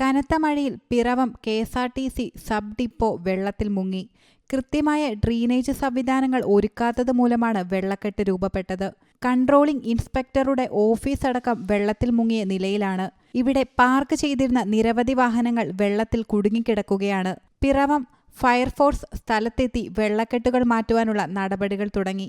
കനത്ത മഴയിൽ Piravom K S R T C sub depot വെള്ളത്തിൽ മുങ്ങി. കൃത്യമായ ഡ്രെയിനേജ് സംവിധാനങ്ങൾ ഒരുക്കാത്തത് മൂലമാണ് വെള്ളക്കെട്ട് രൂപപ്പെട്ടത്. കൺട്രോളിംഗ് ഇൻസ്പെക്ടറുടെ ഓഫീസ് അടക്കം വെള്ളത്തിൽ മുങ്ങിയ നിലയിലാണ്. ഇവിടെ പാർക്ക് ചെയ്തിരുന്ന നിരവധി വാഹനങ്ങൾ വെള്ളത്തിൽ കുടുങ്ങിക്കിടക്കുകയാണ്. പിറവം ഫയർഫോഴ്സ് സ്ഥലത്തെത്തി വെള്ളക്കെട്ടുകൾ മാറ്റുവാനുള്ള നടപടികൾ തുടങ്ങി.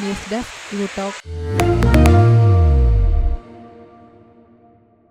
News desk you talk